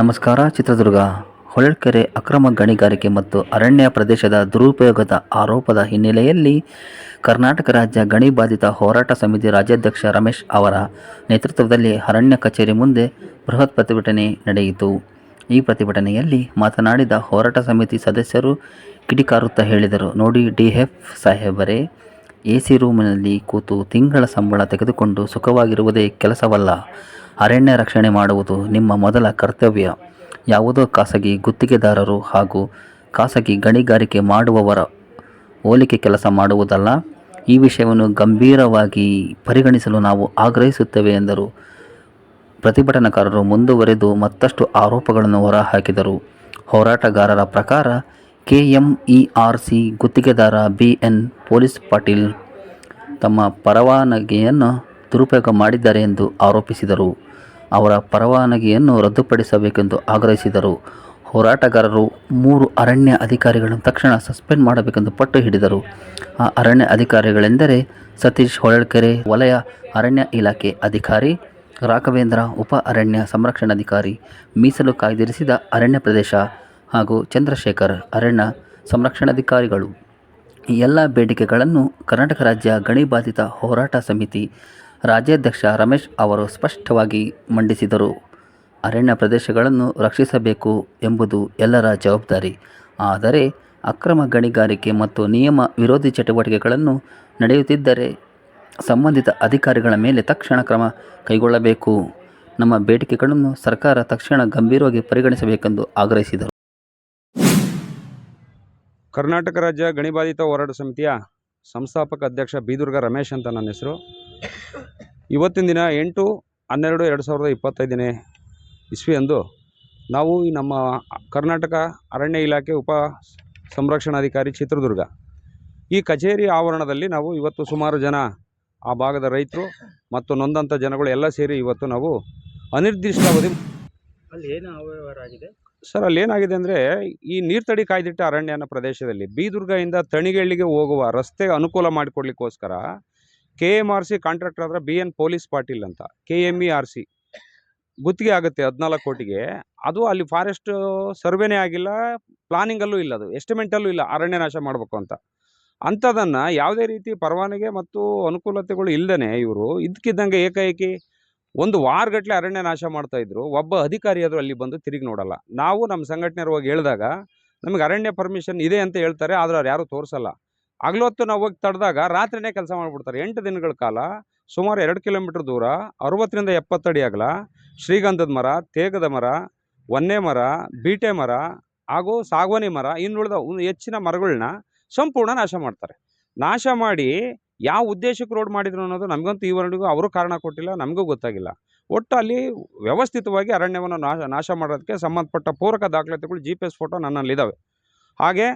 ನಮಸ್ಕಾರ, ಚಿತ್ರದುರ್ಗ. ಹೊಳಲ್ಕೆರೆ ಅಕ್ರಮ ಗಣಿಗಾರಿಕೆ ಮತ್ತು ಅರಣ್ಯ ಪ್ರದೇಶದ ದುರುಪಯೋಗದ ಆರೋಪದ ಹಿನ್ನೆಲೆಯಲ್ಲಿ ಕರ್ನಾಟಕ ರಾಜ್ಯ ಗಣಿ ಬಾಧಿತ ಹೋರಾಟ ಸಮಿತಿ ರಾಜ್ಯಾಧ್ಯಕ್ಷ ರಮೇಶ್ ಅವರ ನೇತೃತ್ವದಲ್ಲಿ ಅರಣ್ಯ ಕಚೇರಿ ಮುಂದೆ ಬೃಹತ್ ಪ್ರತಿಭಟನೆ ನಡೆಯಿತು. ಈ ಪ್ರತಿಭಟನೆಯಲ್ಲಿ ಮಾತನಾಡಿದ ಹೋರಾಟ ಸಮಿತಿ ಸದಸ್ಯರು ಕಿಡಿಕಾರುತ್ತಾ ಹೇಳಿದರು. ನೋಡಿ ಡಿ ಎಫ್ ಸಾಹೇಬರೇ ಎ ಸಿ ರೂಮಿನಲ್ಲಿ ಕೂತು ತಿಂಗಳ ಸಂಬಳ ತೆಗೆದುಕೊಂಡು ಸುಖವಾಗಿರುವುದೇ ಕೆಲಸವಲ್ಲ. ಅರಣ್ಯ ರಕ್ಷಣೆ ಮಾಡುವುದು ನಿಮ್ಮ ಮೊದಲ ಕರ್ತವ್ಯ. ಯಾವುದೋ ಖಾಸಗಿ ಗುತ್ತಿಗೆದಾರರು ಹಾಗೂ ಖಾಸಗಿ ಗಣಿಗಾರಿಕೆ ಮಾಡುವವರ ಹೋಲಿಕೆ ಕೆಲಸ ಮಾಡುವುದಲ್ಲ. ಈ ವಿಷಯವನ್ನು ಗಂಭೀರವಾಗಿ ಪರಿಗಣಿಸಲು ನಾವು ಆಗ್ರಹಿಸುತ್ತೇವೆ ಎಂದರು. ಪ್ರತಿಭಟನಾಕಾರರು ಮುಂದುವರೆದು ಮತ್ತಷ್ಟು ಆರೋಪಗಳನ್ನು ಹೊರಹಾಕಿದರು. ಹೋರಾಟಗಾರರ ಪ್ರಕಾರ, ಕೆಎಂಇಆರ್ಸಿ ಗುತ್ತಿಗೆದಾರ ಬಿ ಎನ್ ಪೊಲೀಸ್ ಪಾಟೀಲ್ ತಮ್ಮ ಪರವಾನಗಿಯನ್ನು ದುರುಪಯೋಗ ಮಾಡಿದ್ದಾರೆ ಎಂದು ಆರೋಪಿಸಿದರು. ಅವರ ಪರವಾನಗಿಯನ್ನು ರದ್ದುಪಡಿಸಬೇಕೆಂದು ಆಗ್ರಹಿಸಿದರು. ಹೋರಾಟಗಾರರು ಮೂರು ಅರಣ್ಯ ಅಧಿಕಾರಿಗಳನ್ನು ತಕ್ಷಣ ಸಸ್ಪೆಂಡ್ ಮಾಡಬೇಕೆಂದು ಪಟ್ಟು ಹಿಡಿದರು. ಆ ಅರಣ್ಯ ಅಧಿಕಾರಿಗಳೆಂದರೆ ಸತೀಶ್ ಹೊಳಲ್ಕೆರೆ, ವಲಯ ಅರಣ್ಯ ಇಲಾಖೆ ಅಧಿಕಾರಿ, ರಾಘವೇಂದ್ರ ಉಪ ಅರಣ್ಯ ಸಂರಕ್ಷಣಾಧಿಕಾರಿ ಮೀಸಲು ಕಾಯ್ದಿರಿಸಿದ ಅರಣ್ಯ ಪ್ರದೇಶ ಹಾಗೂ ಚಂದ್ರಶೇಖರ್ ಅರಣ್ಯ ಸಂರಕ್ಷಣಾಧಿಕಾರಿಗಳು ಈ ಎಲ್ಲ ಬೇಡಿಕೆಗಳನ್ನು ಕರ್ನಾಟಕ ರಾಜ್ಯ ಗಣಿ ಬಾಧಿತ ಹೋರಾಟ ಸಮಿತಿ ರಾಜ್ಯಾಧ್ಯಕ್ಷ ರಮೇಶ್ ಅವರು ಸ್ಪಷ್ಟವಾಗಿ ಮಂಡಿಸಿದರು. ಅರಣ್ಯ ಪ್ರದೇಶಗಳನ್ನು ರಕ್ಷಿಸಬೇಕು ಎಂಬುದು ಎಲ್ಲರ ಜವಾಬ್ದಾರಿ. ಆದರೆ ಅಕ್ರಮ ಗಣಿಗಾರಿಕೆ ಮತ್ತು ನಿಯಮ ವಿರೋಧಿ ಚಟುವಟಿಕೆಗಳನ್ನು ನಡೆಯುತ್ತಿದ್ದರೆ ಸಂಬಂಧಿತ ಅಧಿಕಾರಿಗಳ ಮೇಲೆ ತಕ್ಷಣ ಕ್ರಮ ಕೈಗೊಳ್ಳಬೇಕು. ನಮ್ಮ ಬೇಡಿಕೆಗಳನ್ನು ಸರ್ಕಾರ ತಕ್ಷಣ ಗಂಭೀರವಾಗಿ ಪರಿಗಣಿಸಬೇಕೆಂದು ಆಗ್ರಹಿಸಿದರು. ಕರ್ನಾಟಕ ರಾಜ್ಯ ಗಣಿಬಾಧಿತ ಹೋರಾಟ ಸಮಿತಿಯ ಸಂಸ್ಥಾಪಕ ಅಧ್ಯಕ್ಷ ಬೀದುರ್ಗ ರಮೇಶ್ ಅಂತ ನನ್ನ ಹೆಸರು. ಇವತ್ತಿನ ದಿನ ಎಂಟು ಹನ್ನೆರಡು ಎರಡು ಸಾವಿರದ ಇಪ್ಪತ್ತೈದನೇ ಇಸ್ವಿಯಂದು ನಾವು ನಮ್ಮ ಕರ್ನಾಟಕ ಅರಣ್ಯ ಇಲಾಖೆ ಉಪ ಸಂರಕ್ಷಣಾಧಿಕಾರಿ ಚಿತ್ರದುರ್ಗ. ಈ ಕಚೇರಿ ಆವರಣದಲ್ಲಿ ನಾವು ಇವತ್ತು ಸುಮಾರು ಜನ ಆ ಭಾಗದ ರೈತರು ಮತ್ತು ನೊಂದಂಥ ಜನಗಳು ಎಲ್ಲ ಸೇರಿ ಇವತ್ತು ನಾವು ಅನಿರ್ದಿಷ್ಟಾವಧಿ ಅಲ್ಲಿ ಏನು ಅವ್ಯವಹಾರ ಆಗಿದೆ? ಸರ್ ಅಲ್ಲಿ ಏನಾಗಿದೆ ಅಂದರೆ ಈ ನೀರ್ತಡಿ ಕಾಯ್ದಿಟ್ಟ ಅರಣ್ಯ ಪ್ರದೇಶದಲ್ಲಿ ಬೀದುರ್ಗದಿಂದ ತಣಿಗಳ್ಳಿಗೆ ಹೋಗುವ ರಸ್ತೆ ಅನುಕೂಲ ಮಾಡಿಕೊಡ್ಲಿಕ್ಕೋಸ್ಕರ K M R C contractor ಆದ್ರೆ ಬಿ ಎನ್ ಪೊಲೀಸ್ ಪಾಟೀಲ್ ಅಂತ K M E R C ಗುತ್ತಿಗೆ ಆಗುತ್ತೆ ಹದಿನಾಲ್ಕು ಕೋಟಿಗೆ. ಅದು ಅಲ್ಲಿ ಫಾರೆಸ್ಟ್ ಸರ್ವೆನೇ ಆಗಿಲ್ಲ ಪ್ಲಾನಿಂಗಲ್ಲೂ ಇಲ್ಲ ಅದು ಎಸ್ಟಿಮೇಟಲ್ಲೂ ಇಲ್ಲ, ಅರಣ್ಯ ನಾಶ ಮಾಡಬೇಕು ಅಂತ. ಅಂಥದನ್ನು ಯಾವುದೇ ರೀತಿ ಪರವಾನಗಿ ಮತ್ತು ಅನುಕೂಲತೆಗಳು ಇಲ್ಲದೇ ಇವರು, ಇದ್ಕಿದ್ದಂಗೆ ಏಕಾಏಕಿ ಒಂದು ವಾರಗಟ್ಟಲೆ ಅರಣ್ಯ ನಾಶ ಮಾಡ್ತಾ ಇದ್ರು. ಒಬ್ಬ ಅಧಿಕಾರಿಯಾದರೂ ಅಲ್ಲಿ ಬಂದು ತಿರುಗಿ ನೋಡಲ್ಲ. ನಾವು ನಮ್ಮ ಸಂಘಟನೆ ಹೋಗಿ ಹೇಳಿದಾಗ, ನಮಗೆ ಅರಣ್ಯ ಪರ್ಮಿಷನ್ ಇದೆ ಅಂತ ಹೇಳ್ತಾರೆ, ಆದರೆ ಅವ್ರು ಯಾರೂ ತೋರಿಸಲ್ಲ. ಹಗಲೊತ್ತು ನಾವು ಹೋಗಿ ತಡೆದಾಗ ರಾತ್ರಿನೇ ಕೆಲಸ ಮಾಡಿಬಿಡ್ತಾರೆ. ಎಂಟು ದಿನಗಳ ಕಾಲ, ಸುಮಾರು ಎರಡು ಕಿಲೋಮೀಟ್ರ್ ದೂರ, ಅರವತ್ತರಿಂದ ಎಪ್ಪತ್ತಡಿ ಅಗಲ, ಶ್ರೀಗಂಧದ ಮರ, ತೇಗದ ಮರ ಒನ್ನೆ ಮರ, ಬೀಟೆ ಮರ, ಹಾಗೂ ಸಾಗವಾನಿ ಮರ, ಇನ್ನುಳಿದ ಹೆಚ್ಚಿನ ಮರಗಳನ್ನ ಸಂಪೂರ್ಣ ನಾಶ ಮಾಡ್ತಾರೆ. ನಾಶ ಮಾಡಿ ಯಾವ ಉದ್ದೇಶಕ್ಕೆ ರೋಡ್ ಮಾಡಿದ್ರು ಅನ್ನೋದು ನಮಗಂತೂ ಈವರೆಗೂ ಅವರು ಕಾರಣ ಕೊಟ್ಟಿಲ್ಲ, ನಮಗೂ ಗೊತ್ತಾಗಿಲ್ಲ. ಒಟ್ಟು ಅಲ್ಲಿ ವ್ಯವಸ್ಥಿತವಾಗಿ ಅರಣ್ಯವನ್ನು ನಾಶ ನಾಶ ಮಾಡೋದಕ್ಕೆ ಸಂಬಂಧಪಟ್ಟ ಪೂರಕ ದಾಖಲಾತಿಗಳು ಜಿ ಪಿ ಎಸ್ ಫೋಟೋ ನನ್ನಲ್ಲಿದ್ದಾವೆ ಹಾಗೆ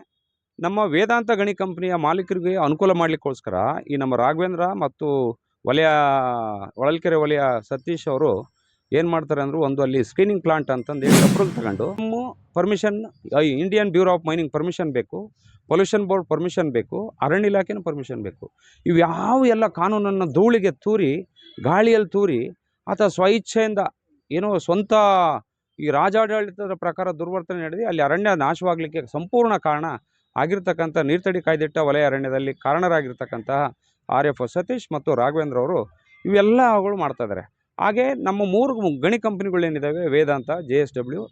ನಮ್ಮ ವೇದಾಂತ ಗಣಿ ಕಂಪ್ನಿಯ ಮಾಲೀಕರಿಗೆ ಅನುಕೂಲ ಮಾಡಲಿಕ್ಕೋಸ್ಕರ ಈ ನಮ್ಮ ರಾಘವೇಂದ್ರ ಮತ್ತು ವಲಯ, ಹೊಳಲ್ಕೆರೆ ವಲಯ ಸತೀಶ್ ಅವರು ಏನು ಮಾಡ್ತಾರೆ ಅಂದ್ರೆ ಒಂದು ಅಲ್ಲಿ ಸ್ಕ್ರೀನಿಂಗ್ ಪ್ಲಾಂಟ್ ಅಂತಂದು ಹೇಳಿ ತಗೊಂಡು permission Indian bureau of mining permission ಬೇಕು ಪೊಲ್ಯೂಷನ್ ಬೋರ್ಡ್ ಪರ್ಮಿಷನ್ ಬೇಕು, ಅರಣ್ಯ ಇಲಾಖೆನ ಪರ್ಮಿಷನ್ ಬೇಕು. ಇವು ಯಾವ ಎಲ್ಲ ಕಾನೂನನ್ನು ಧೂಳಿಗೆ ತೂರಿ, ಗಾಳಿಯಲ್ಲಿ ತೂರಿ, ಆತ ಸ್ವಇಚ್ಛೆಯಿಂದ ಏನೋ ಸ್ವಂತ ಈ ರಾಜಾಡಳಿತದ ಪ್ರಕಾರ ದುರ್ವರ್ತನೆ ನಡೆದು ಅಲ್ಲಿ ಅರಣ್ಯ ನಾಶವಾಗಲಿಕ್ಕೆ ಸಂಪೂರ್ಣ ಕಾರಣ ಆಗಿರ್ತಕ್ಕಂಥ ನೀರ್ತಡಿ ಕಾಯ್ದಿಟ್ಟ ವಲಯ ಅರಣ್ಯದಲ್ಲಿ ಕಾರಣರಾಗಿರ್ತಕ್ಕಂತಹ ಆರ್ ಎಫ್ ಸತೀಶ್ ಮತ್ತು ರಾಘವೇಂದ್ರ ಅವರು ಇವೆಲ್ಲಗಳು ಮಾಡ್ತಾ ಇದ್ದಾರೆ ಹಾಗೆ ನಮ್ಮ ಮೂರು ಗಣಿ ಕಂಪ್ನಿಗಳೇನಿದ್ದಾವೆ, ವೇದಾಂತ, ಜೆ ಎಸ್ ಡಬ್ಲ್ಯೂ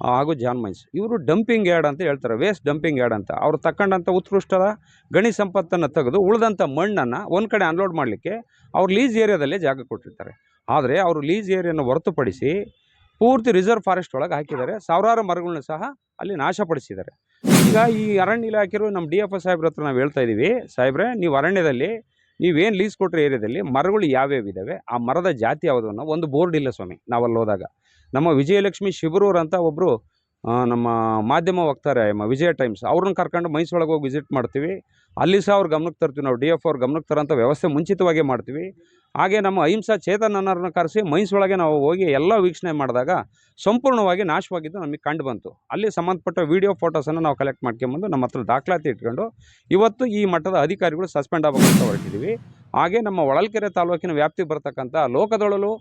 ಹಾಗೂ ಜಾನ್ ಮೈನ್ಸ್. ಇವರು ಡಂಪಿಂಗ್ ಯಾರ್ಡ್ ಅಂತ ಹೇಳ್ತಾರೆ. ವೇಸ್ಟ್ ಡಂಪಿಂಗ್ ಯಾರ್ಡ್ ಅಂತ. ಅವ್ರು ತಕ್ಕಂಡಂಥ ಉತ್ಕೃಷ್ಟದ ಗಣಿ ಸಂಪತ್ತನ್ನು ತೆಗೆದು, ಉಳಿದಂಥ ಮಣ್ಣನ್ನು ಒಂದು ಕಡೆ ಅನ್ಲೋಡ್ ಮಾಡಲಿಕ್ಕೆ ಅವ್ರು ಲೀಸ್ ಏರಿಯಾದಲ್ಲೇ ಜಾಗ ಕೊಟ್ಟಿರ್ತಾರೆ. ಆದರೆ ಅವರು ಲೀಸ್ ಏರಿಯಾನ ಹೊರತುಪಡಿಸಿ ಪೂರ್ತಿ ರಿಸರ್ವ್ ಫಾರೆಸ್ಟ್ ಒಳಗೆ ಹಾಕಿದ್ದಾರೆ. ಸಾವಿರಾರು ಮರಗಳನ್ನ ಸಹ ಅಲ್ಲಿ ನಾಶಪಡಿಸಿದ್ದಾರೆ. ಈಗ ಈ ಅರಣ್ಯ ಇಲಾಖೆಯರು ನಮ್ಮ ಡಿ ಎಫ್ ಸಾಹೇಬ್ರ ಹತ್ರ ನಾವು ಹೇಳ್ತಾ ಇದ್ದೀವಿ ಸಾಹೇಬ್ರೆ, ನೀವು ಅರಣ್ಯದಲ್ಲಿ ನೀವೇನು ಲೀಸ್ ಕೊಟ್ಟರೆ ಏರಿಯಾದಲ್ಲಿ ಮರಗಳು ಯಾವ್ಯಾವ ಇದ್ದಾವೆ ಆ ಮರದ ಜಾತಿ ಯಾವುದು ಅನ್ನೋ ಒಂದು ಬೋರ್ಡ್ ಇಲ್ಲ ಸ್ವಾಮಿ, ನಾವಲ್ಲಿ ಹೋದಾಗ. ನಮ್ಮ ವಿಜಯಲಕ್ಷ್ಮಿ ಶಿಬರೂರ್ ಅಂತ ಒಬ್ಬರು ನಮ್ಮ ಮಾಧ್ಯಮ ವಕ್ತಾರೆ ವಿಜಯ ಟೈಮ್ಸ್, ಅವ್ರನ್ನ ಕರ್ಕೊಂಡು ಮೈಸೂರೊಳಗೆ ಹೋಗಿ ವಿಸಿಟ್ ಮಾಡ್ತೀವಿ. ಅಲ್ಲಿ ಸಹ ಅವ್ರ ಗಮನಕ್ಕೆ ತರ್ತೀವಿ. ನಾವು ಡಿ ಎಫ್ ಅವ್ರ ಗಮನಕ್ಕೆ ತರೋಂಥ ವ್ಯವಸ್ಥೆ ಮುಂಚಿತವಾಗಿ ಮಾಡ್ತೀವಿ. ಹಾಗೆ ನಮ್ಮ ಅಹಿಂಸಾ ಚೇತನನ್ನರನ್ನ ಕರೆಸಿ ಮೈಸೂರೊಳಗೆ ನಾವು ಹೋಗಿ ಎಲ್ಲ ವೀಕ್ಷಣೆ ಮಾಡಿದಾಗ ಸಂಪೂರ್ಣವಾಗಿ ನಾಶವಾಗಿದ್ದು ನಮಗೆ ಕಂಡು ಬಂತು. ಅಲ್ಲಿ ಸಂಬಂಧಪಟ್ಟ ವೀಡಿಯೋ ಫೋಟೋಸನ್ನು ನಾವು ಕಲೆಕ್ಟ್ ಮಾಡ್ಕೊಂಬಂದು ನಮ್ಮ ಹತ್ರ ದಾಖಲಾತಿ ಇಟ್ಕೊಂಡು ಇವತ್ತು ಈ ಮಟ್ಟದ ಅಧಿಕಾರಿಗಳು ಸಸ್ಪೆಂಡ್ ಆಗಬೇಕಂತ ಹೊರಟಿದ್ದೀವಿ ಹಾಗೆ ನಮ್ಮ ಹೊಳಲ್ಕೆರೆ ತಾಲೂಕಿನ ವ್ಯಾಪ್ತಿಗೆ ಬರ್ತಕ್ಕಂಥ ಲೋಕದೊಳಲು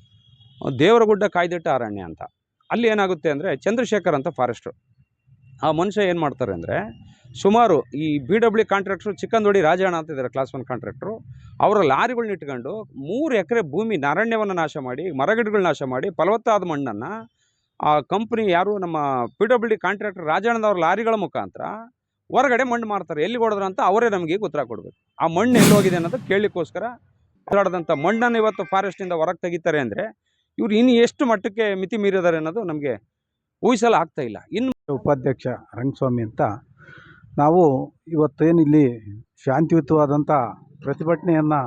ದೇವರಗುಡ್ಡ ಕಾಯ್ದಿಟ್ಟ ಅರಣ್ಯ ಅಂತ. ಅಲ್ಲಿ ಏನಾಗುತ್ತೆ ಅಂದರೆ ಚಂದ್ರಶೇಖರ್ ಅಂತ ಫಾರೆಸ್ಟ್ರು ಆ ಮನುಷ್ಯ ಏನು ಮಾಡ್ತಾರೆ ಅಂದರೆ ಸುಮಾರು ಈ ಬಿ ಡಬ್ಲ್ಯೂ ಕಾಂಟ್ರಾಕ್ಟ್ರು ಚಿಕ್ಕಂದೊಡಿ ರಾಜಣ್ಣ ಅಂತ ಇದ್ದಾರೆ ಕ್ಲಾಸ್ ಒನ್ ಕಾಂಟ್ರಾಕ್ಟ್ರು ಅವರ ಲಾರಿಗಳನ್ನ ಇಟ್ಕೊಂಡು ಮೂರು ಎಕರೆ ಭೂಮಿ ಅರಣ್ಯವನ್ನು ನಾಶ ಮಾಡಿ, ಮರಗಿಡಗಳನ್ನ ನಾಶ ಮಾಡಿ, ಫಲವತ್ತಾದ ಮಣ್ಣನ್ನು ಆ ಕಂಪ್ನಿ ಯಾರು ನಮ್ಮ ಪಿ ಡಬ್ಲ್ಯೂ ಡಿ ಕಾಂಟ್ರಾಕ್ಟರ್ ರಾಜಣ್ಣದವ್ರ ಲಾರಿಗಳ ಮುಖಾಂತರ ಹೊರಗಡೆ ಮಣ್ಣು ಮಾರ್ತಾರೆ. ಎಲ್ಲಿ ಹೊಡೆದ್ರು ಅಂತ ಅವರೇ ನಮಗೆ ಉತ್ತರ ಕೊಡಬೇಕು. ಆ ಮಣ್ಣು ಎಲ್ಲಿ ಹೋಗಿದೆ ಅನ್ನೋದು ಕೇಳಲಿಕ್ಕೋಸ್ಕರ ಹೊರಡದಂಥ ಮಣ್ಣನ್ನು ಇವತ್ತು ಫಾರೆಸ್ಟಿಂದ ಹೊರಗೆ ತೆಗಿತಾರೆ ಅಂದರೆ ಇವ್ರು ಇನ್ನು ಎಷ್ಟು ಮಟ್ಟಕ್ಕೆ ಮಿತಿ ಮೀರಿದ್ದಾರೆ ಅನ್ನೋದು ನಮಗೆ ಊಹಿಸಲು ಆಗ್ತಾ ಇಲ್ಲ. ಇನ್ನು ಉಪಾಧ್ಯಕ್ಷ ರಂಗಸ್ವಾಮಿ ಅಂತ ನಾವು ಇವತ್ತೇನಿಲ್ಲಿ ಶಾಂತಿಯುತವಾದಂಥ ಪ್ರತಿಭಟನೆಯನ್ನು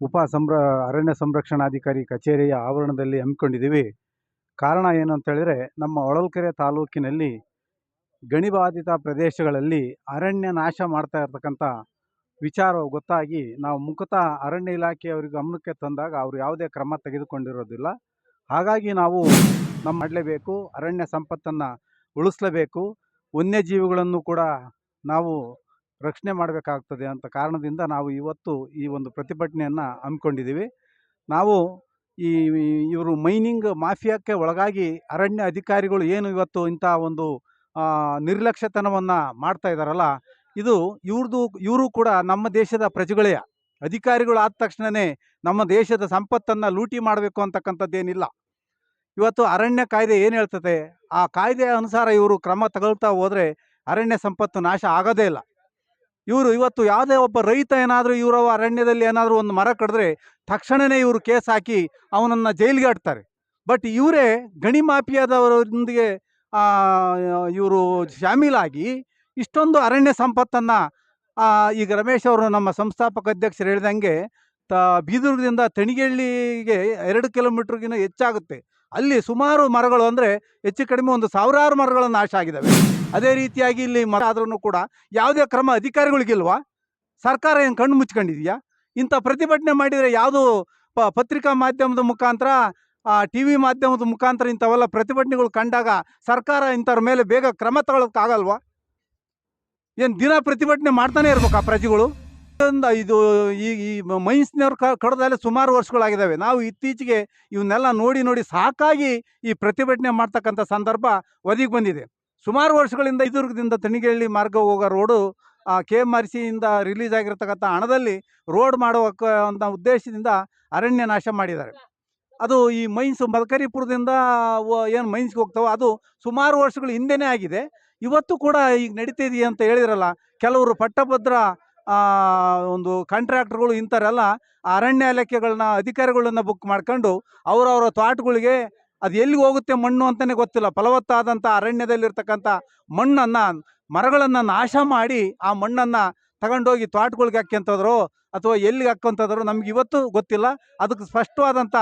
ಉಪ ಸಂರ, ಅರಣ್ಯ ಸಂರಕ್ಷಣಾಧಿಕಾರಿ ಕಚೇರಿಯ ಆವರಣದಲ್ಲಿ ಹಮ್ಮಿಕೊಂಡಿದ್ದೀವಿ. ಕಾರಣ ಏನು ಅಂತೇಳಿದರೆ, ನಮ್ಮ ಹೊಳಲ್ಕೆರೆ ತಾಲೂಕಿನಲ್ಲಿ ಗಣಿಬಾಧಿತ ಪ್ರದೇಶಗಳಲ್ಲಿ ಅರಣ್ಯ ನಾಶ ಮಾಡ್ತಾ ಇರ್ತಕ್ಕಂಥ ವಿಚಾರ ಗೊತ್ತಾಗಿ ನಾವು ಮುಖತಃ ಅರಣ್ಯ ಇಲಾಖೆಯವರಿಗೆ ಗಮನಕ್ಕೆ ತಂದಾಗ ಅವರು ಯಾವುದೇ ಕ್ರಮ ತೆಗೆದುಕೊಂಡಿರೋದಿಲ್ಲ. ಹಾಗಾಗಿ ನಾವು ನಮ್ಮ ಮಾಡಲೇಬೇಕು, ಅರಣ್ಯ ಸಂಪತ್ತನ್ನು ಉಳಿಸಲೇಬೇಕು. ವನ್ಯಜೀವಿಗಳನ್ನು ಕೂಡ ನಾವು ರಕ್ಷಣೆ ಮಾಡಬೇಕಾಗ್ತದೆ ಅಂತ ಕಾರಣದಿಂದ ನಾವು ಇವತ್ತು ಈ ಒಂದು ಪ್ರತಿಭಟನೆಯನ್ನು ಹಮ್ಮಿಕೊಂಡಿದ್ದೀವಿ. ನಾವು ಈ ಇವರು ಮೈನಿಂಗ್ ಮಾಫಿಯಾಕ್ಕೆ ಒಳಗಾಗಿ ಅರಣ್ಯ ಅಧಿಕಾರಿಗಳು ಏನು ಇವತ್ತು ಇಂಥ ಒಂದು ನಿರ್ಲಕ್ಷ್ಯತನವನ್ನು ಮಾಡ್ತಾ ಇದ್ದಾರಲ್ಲ ಇದು ಇವ್ರದ್ದು ಇವರು ಕೂಡ ನಮ್ಮ ದೇಶದ ಪ್ರಜೆಗಳೇ. ಅಧಿಕಾರಿಗಳು ಆದ ತಕ್ಷಣವೇ ನಮ್ಮ ದೇಶದ ಸಂಪತ್ತನ್ನು ಲೂಟಿ ಮಾಡಬೇಕು ಅಂತಕ್ಕಂಥದ್ದೇನಿಲ್ಲ. ಇವತ್ತು ಅರಣ್ಯ ಕಾಯ್ದೆ ಏನು ಹೇಳ್ತದೆ? ಆ ಕಾಯ್ದೆ ಅನುಸಾರ ಇವರು ಕ್ರಮ ತಗೊಳ್ತಾ ಹೋದರೆ ಅರಣ್ಯ ಸಂಪತ್ತು ನಾಶ ಆಗೋದೇ ಇಲ್ಲ. ಇವರು ಇವತ್ತು ಯಾವುದೇ ಒಬ್ಬ ರೈತ ಏನಾದರೂ ಇವರ ಅರಣ್ಯದಲ್ಲಿ ಏನಾದರೂ ಒಂದು ಮರ ಕಡಿದ್ರೆ ತಕ್ಷಣವೇ ಇವರು ಕೇಸ್ ಹಾಕಿ ಅವನನ್ನು ಜೈಲಿಗೆ ಆಡ್ತಾರೆ ಬಟ್ ಇವರೇ ಗಣಿ ಮಾಫಿಯಾದವರೊಂದಿಗೆ ಇವರು ಶಾಮೀಲಾಗಿ ಇಷ್ಟೊಂದು ಅರಣ್ಯ ಸಂಪತ್ತನ್ನು ಈಗ ರಮೇಶ್ ಅವರು ನಮ್ಮ ಸಂಸ್ಥಾಪಕ ಅಧ್ಯಕ್ಷರು ಹೇಳಿದಂಗೆ, ತ ಬೀದುರ್ಗದಿಂದ ತಣಿಗೇಳಿಗೆ ಎರಡು ಕಿಲೋಮೀಟ್ರಿಗಿಂತ ಹೆಚ್ಚಾಗುತ್ತೆ. ಅಲ್ಲಿ ಸುಮಾರು ಮರಗಳು ಅಂದರೆ ಹೆಚ್ಚು ಕಡಿಮೆ ಒಂದು ಸಾವಿರಾರು ಮರಗಳು ನಾಶ ಆಗಿದ್ದಾವೆ ಅದೇ ರೀತಿಯಾಗಿ ಇಲ್ಲಿ ಮರ ಆದ್ರೂ ಕೂಡ ಯಾವುದೇ ಕ್ರಮ ಅಧಿಕಾರಿಗಳಿಗಿಲ್ವಾ? ಸರ್ಕಾರ ಏನು ಕಣ್ಣು ಮುಚ್ಕೊಂಡಿದೆಯಾ? ಇಂಥ ಪ್ರತಿಭಟನೆ ಮಾಡಿದರೆ ಯಾವುದು ಪ ಪತ್ರಿಕಾ ಮಾಧ್ಯಮದ ಮುಖಾಂತರ ಟಿ ವಿ ಮಾಧ್ಯಮದ ಮುಖಾಂತರ ಇಂಥವೆಲ್ಲ ಪ್ರತಿಭಟನೆಗಳು ಕಂಡಾಗ ಸರ್ಕಾರ ಇಂಥವ್ರ ಮೇಲೆ ಬೇಗ ಕ್ರಮ ತಗೊಳಕ್ಕಾಗಲ್ವಾ? ಏನು ದಿನ ಪ್ರತಿಭಟನೆ ಮಾಡ್ತಾನೆ ಇರ್ಬೇಕಾ ಪ್ರಜೆಗಳು? ಇದೊಂದು ಇದು ಈ ಈ ಮೈನ್ಸ್ನವ್ರು ಕಡದಲ್ಲೇ ಸುಮಾರು ವರ್ಷಗಳಾಗಿದ್ದಾವೆ ನಾವು ಇತ್ತೀಚೆಗೆ ಇವನ್ನೆಲ್ಲ ನೋಡಿ ನೋಡಿ ಸಾಕಾಗಿ ಈ ಪ್ರತಿಭಟನೆ ಮಾಡ್ತಕ್ಕಂಥ ಸಂದರ್ಭ ಒದಗಿ ಬಂದಿದೆ. ಸುಮಾರು ವರ್ಷಗಳಿಂದ ಇದುರ್ಗದಿಂದ ತಣಿಗೇಳಿ ಮಾರ್ಗ ಹೋಗೋ ರೋಡು ಕೆ ಎಂ ಆರ್ ಸಿಯಿಂದ ರಿಲೀಸ್ ಆಗಿರ್ತಕ್ಕಂಥ ಹಣದಲ್ಲಿ ರೋಡ್ ಅಂತ ಉದ್ದೇಶದಿಂದ ಅರಣ್ಯ ನಾಶ ಮಾಡಿದ್ದಾರೆ. ಅದು ಈ ಮೈನ್ಸ್ ಮದಕರಿಪುರದಿಂದ ಏನು ಮೈನ್ಸ್ಗೆ ಹೋಗ್ತಾವೋ ಅದು ಸುಮಾರು ವರ್ಷಗಳ ಹಿಂದೆನೇ ಆಗಿದೆ. ಇವತ್ತು ಕೂಡ ಈಗ ನಡೀತಿದೆಯೇ ಅಂತ ಹೇಳಿದ್ರಲ್ಲ, ಕೆಲವರು ಪಟ್ಟಭದ್ರ ಒಂದು ಕಾಂಟ್ರಾಕ್ಟ್ರುಗಳು ಇಂಥವರೆಲ್ಲ ಅರಣ್ಯ ಇಲಾಖೆಗಳನ್ನ ಅಧಿಕಾರಿಗಳನ್ನ ಬುಕ್ ಮಾಡ್ಕೊಂಡು ಅವರವರ ತೋಟಗಳಿಗೆ ಅದು ಎಲ್ಲಿಗೆ ಹೋಗುತ್ತೆ ಮಣ್ಣು ಅಂತಲೇ ಗೊತ್ತಿಲ್ಲ. ಫಲವತ್ತಾದಂಥ ಅರಣ್ಯದಲ್ಲಿರ್ತಕ್ಕಂಥ ಮಣ್ಣನ್ನು, ಮರಗಳನ್ನು ನಾಶ ಮಾಡಿ ಆ ಮಣ್ಣನ್ನು ತಗೊಂಡೋಗಿ ತೋಟಗಳಿಗೆ ಹಾಕ್ಯಂತದ್ರು ಅಥವಾ ಎಲ್ಲಿಗೆ ಹಾಕ್ಕೊಂತದ್ರು ನಮ್ಗೆ ಇವತ್ತು ಗೊತ್ತಿಲ್ಲ. ಅದಕ್ಕೆ ಸ್ಪಷ್ಟವಾದಂಥ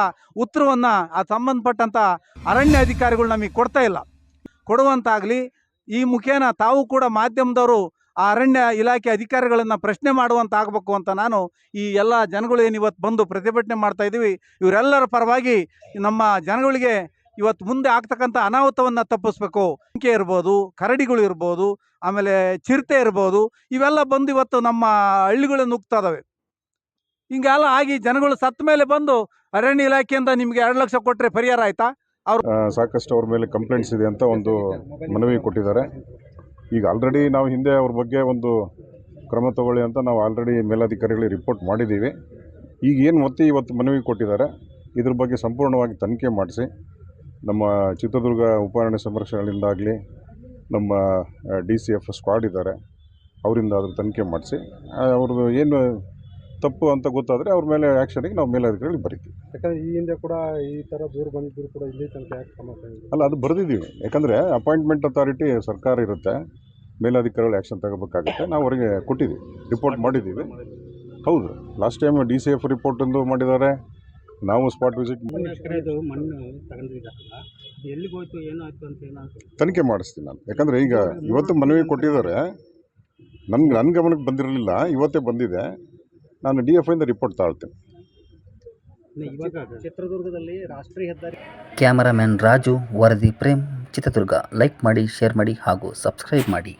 ಉತ್ತರವನ್ನು, ಆ ಸಂಬಂಧಪಟ್ಟಂಥ ಅರಣ್ಯ ಅಧಿಕಾರಿಗಳು ನಮಗೆ ಕೊಡ್ತಾ ಇಲ್ಲ. ಕೊಡುವಂತಾಗಲಿ ಈ ಮುಖೇನ ತಾವು ಕೂಡ ಮಾಧ್ಯಮದವರು ಅರಣ್ಯ ಇಲಾಖೆ ಅಧಿಕಾರಿಗಳನ್ನು ಪ್ರಶ್ನೆ ಮಾಡುವಂತ ಆಗಬೇಕು ಅಂತ ನಾನು ಈ ಎಲ್ಲ ಜನಗಳು ಏನು ಇವತ್ತು ಬಂದು ಪ್ರತಿಭಟನೆ ಮಾಡ್ತಾ ಇದ್ದೀವಿ, ಇವರೆಲ್ಲರ ಪರವಾಗಿ ನಮ್ಮ ಜನಗಳಿಗೆ ಇವತ್ತು ಮುಂದೆ ಆಗ್ತಕ್ಕಂಥ ಅನಾಹುತವನ್ನು ತಪ್ಪಿಸ್ಬೇಕು. ಅಂಕೆ ಇರ್ಬೋದು, ಕರಡಿಗಳು ಇರ್ಬೋದು, ಆಮೇಲೆ ಚಿರತೆ ಇರ್ಬೋದು, ಇವೆಲ್ಲ ಬಂದು ಇವತ್ತು ನಮ್ಮ ಹಳ್ಳಿಗಳನ್ನು ನುಗ್ತಾ ಇದಾವೆ. ಹಿಂಗೆಲ್ಲ ಆಗಿ ಜನಗಳು ಸತ್ತ ಮೇಲೆ ಬಂದು ಅರಣ್ಯ ಇಲಾಖೆಯಿಂದ ನಿಮಗೆ ಎರಡು ಲಕ್ಷ ಕೊಟ್ಟರೆ ಪರಿಹಾರ ಆಯ್ತಾ? ಅವ್ರು ಸಾಕಷ್ಟು ಅವ್ರ ಮೇಲೆ ಕಂಪ್ಲೇಂಟ್ಸ್ ಇದೆ ಅಂತ ಒಂದು ಮನವಿ ಕೊಟ್ಟಿದ್ದಾರೆ. ಈಗ ಆಲ್ರೆಡಿ ನಾವು ಹಿಂದೆ ಅವ್ರ ಬಗ್ಗೆ ಒಂದು ಕ್ರಮ ತಗೊಳ್ಳಿ ಅಂತ ನಾವು ಆಲ್ರೆಡಿ ಮೇಲಾಧಿಕಾರಿಗಳಿಗೆ ರಿಪೋರ್ಟ್ ಮಾಡಿದ್ದೀವಿ. ಈಗ ಏನು ಮತ್ತೆ ಇವತ್ತು ಮನವಿ ಕೊಟ್ಟಿದ್ದಾರೆ ಇದ್ರ ಬಗ್ಗೆ ಸಂಪೂರ್ಣವಾಗಿ ತನಿಖೆ ಮಾಡಿಸಿ. ನಮ್ಮ ಚಿತ್ರದುರ್ಗ ಉಪಅರಣ್ಯ ಸಂರಕ್ಷಣೆಯಿಂದಾಗಲಿ ನಮ್ಮ ಡಿ ಸಿ ಎಫ್ ಸ್ಕ್ವಾಡ್ ಇದ್ದಾರೆ ಅವರಿಂದ ಅದ್ರ ತನಿಖೆ ಮಾಡಿಸಿ. ಅವ್ರದ್ದು ಏನು ತಪ್ಪು ಅಂತ ಗೊತ್ತಾದರೆ ಅವ್ರ ಮೇಲೆ ಆ್ಯಕ್ಷನಿಗೆ ನಾವು ಮೇಲಾಧಿಕಾರಿಗಳಿಗೆ ಬರಿತೀವಿ. ಯಾಕಂದ್ರೆ ಈ ಹಿಂದೆ ಕೂಡ ಈ ಥರ ದೂರು ಬಂದಿದ್ದರೂ ಕೂಡ ಇಲ್ಲಿ ತನಕ ಯಾಕೆ ಕ್ರಮ ತಗೊಂಡಿಲ್ಲ? ಅಲ್ಲ ಅದು ಬರೆದಿದ್ದೀವಿ. ಯಾಕಂದರೆ ಅಪಾಯಿಂಟ್ಮೆಂಟ್ ಅಥಾರಿಟಿ ಸರ್ಕಾರ ಇರುತ್ತೆ. ಮೇಲಧಿಕಾರಿಗಳು ಆ್ಯಕ್ಷನ್ ತಗೋಬೇಕಾಗುತ್ತೆ. ನಾವು ಅವರಿಗೆ ಕೊಟ್ಟಿದ್ದೀವಿ. ರಿಪೋರ್ಟ್ ಮಾಡಿದ್ದೀವಿ. ಹೌದು. Last time D C F report ಒಂದು ಮಾಡಿದ್ದಾರೆ. ನಾವು ಸ್ಪಾಟ್ ವಿಸಿಟ್ ತನಿಖೆ ಮಾಡಿಸ್ತೀನಿ ನಾನು. ಯಾಕಂದರೆ ಈಗ ಇವತ್ತು ಮನವಿ ಕೊಟ್ಟಿದ್ದಾರೆ. ನನ್ಗೆ ನನ್ನ ಗಮನಕ್ಕೆ ಬಂದಿರಲಿಲ್ಲ. ಇವತ್ತೇ ಬಂದಿದೆ. ನಾನು ಡಿ ಎಫ್ ಐಂದ ರಿಪೋರ್ಟ್ ತಾಳ್ತೀನಿ. ಚಿತ್ರದುರ್ಗದಲ್ಲಿ ರಾಷ್ಟ್ರೀಯ ಹೆದ್ದಾರಿ ಕ್ಯಾಮರಾಮ್ಯಾನ್ ರಾಜು ವರದಿ ಪ್ರೇಮ್ ಚಿತ್ರದುರ್ಗ. ಲೈಕ್ ಮಾಡಿ ಶೇರ್ ಮಾಡಿ ಹಾಗೂ ಸಬ್ಸ್ಕ್ರೈಬ್ ಮಾಡಿ.